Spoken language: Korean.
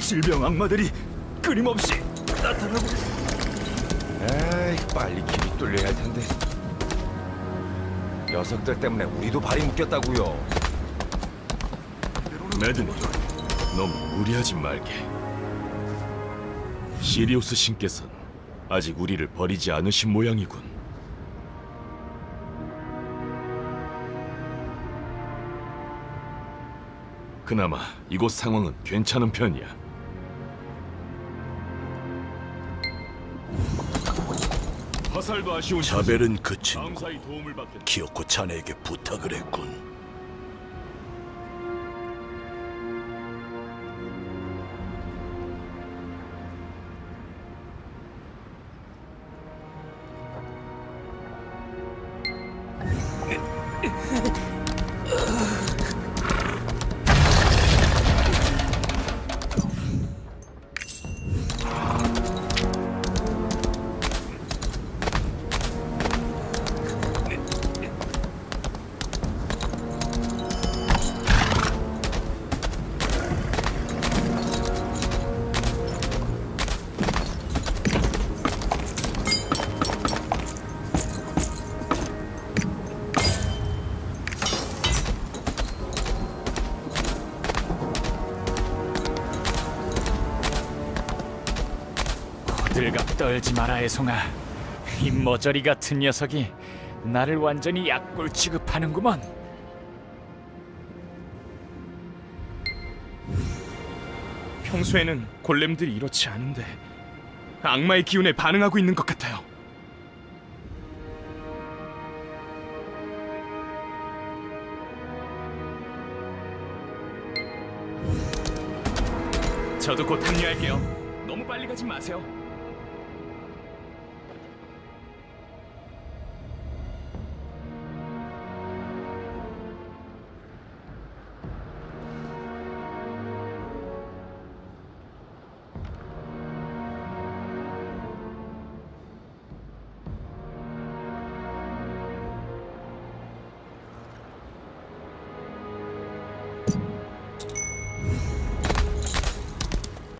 질병 악마들이 끊임없이 나타나고 에이 빨리 길이 뚫려야 할 텐데. 녀석들 때문에 우리도 발이 묶였다고요. 매드니 너무 무리하지 말게. 시리우스 신께서는 아직 우리를 버리지 않으신 모양이군 그나마 이곳 상황은 괜찮은 편이야. 화살도 아쉬운 자벨은 그 친구 도움을 기어코 자네에게 부탁을 했군. 들갑 떨지 마라 애송아 이 머저리 같은 녀석이 나를 완전히 약골 취급하는구먼 평소에는 골렘들이 이렇지 않은데 악마의 기운에 반응하고 있는 것 같아요. 저도 곧 합류할게요. 너무 빨리 가지 마세요.